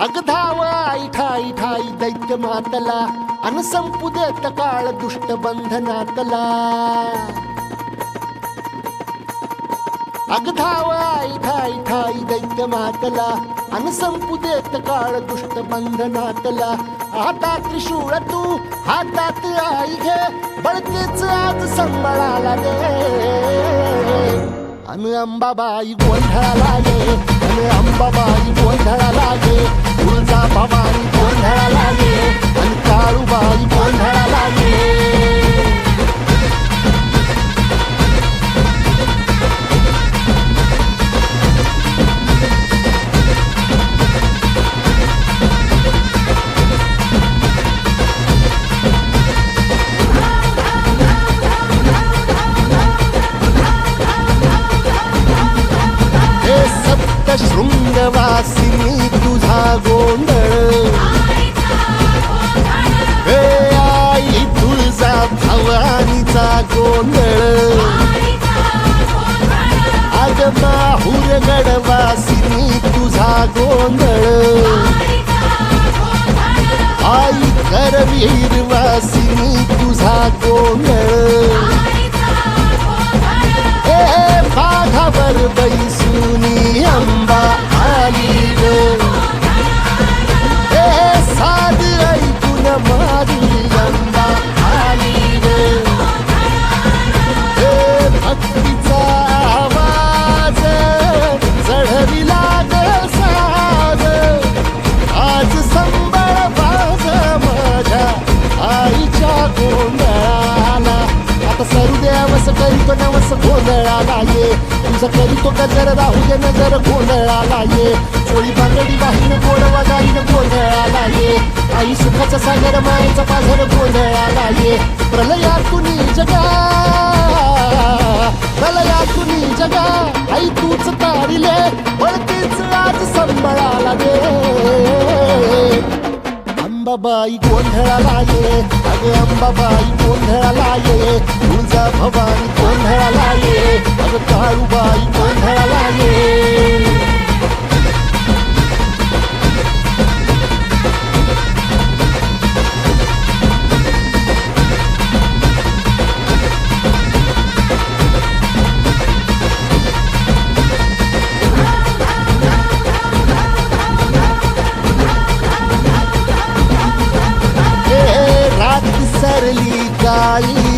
अगधाव आई ठाई ठाई दैत्य मातला अन संपू देत काळ दुष्ट बंधनातला अगधाव आई ठाई ठाई दैत्य मातला अन संपू देत काळ दुष्ट बंधनातला आता त्रिशूळ तू हातात आई घे बळकेच आज संबळाला दे अन अंबाबाई गोंधळाला गे अन अंबाबाई गोंधळाला गे तुळजा भवानी गोंधळाला लागे अन काळूबाई गोंधळाला गे हे सप्त शृंगवासिनी तुझा गोंधळ. हे आई तुळजा भवानीचा गोंधळ. अग माहूर गडवासिनी तुझा गोंधळ. आई करवीर वासिनी तुझा गोंधळ. सकरी तो गजर राहू दे नजर गोंधळाला ये. चोळी बांगडी वाहीन गोडवा गाईन गोंधळाला ये. आई सुखाचा सागर मायेचा पाझर गोंधळाला ये. प्रलयातून जगा. प्रलयातून जगा. आई तूच तारिले वळतीच आज संबळाला दे. अंबाबाई गोंधळाला ये. अगे अंबाबाई गोंधळाला ये. तुझा भवानी गोंधळ काळूबाई गोंधळाला ये ए सरली काळी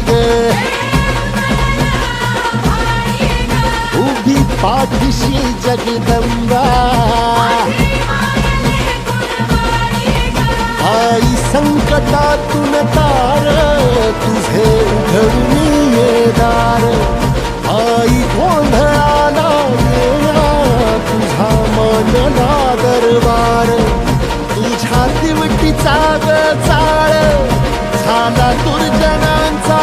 पाठीशी जगदंबा. आई संकटातून तार तुझे उघडून ये दार. आई गोंधळाला येणा तुझा मनला दरबार. तुझ्या दिवटीचा ग चाळ झाला दुर्जनांचा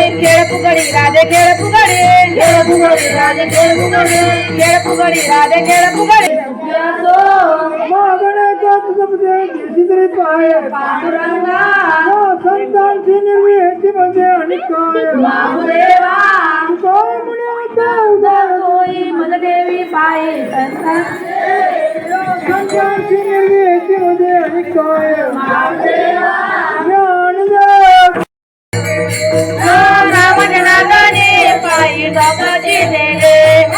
खेळ फुगडी राधे खेळ फुगडी. खेळ फुगडी राधे खेळ फुगडी. खेळ फुगडी राधे खेळ फुगडी. खेळ फुगडी राधे खेळ फुगडी खेळ फुगडी राधे खेळ फुगडी खेळ फुगडी राधे खेळ फुगडी खेळ फुगडी राधे 넘어지네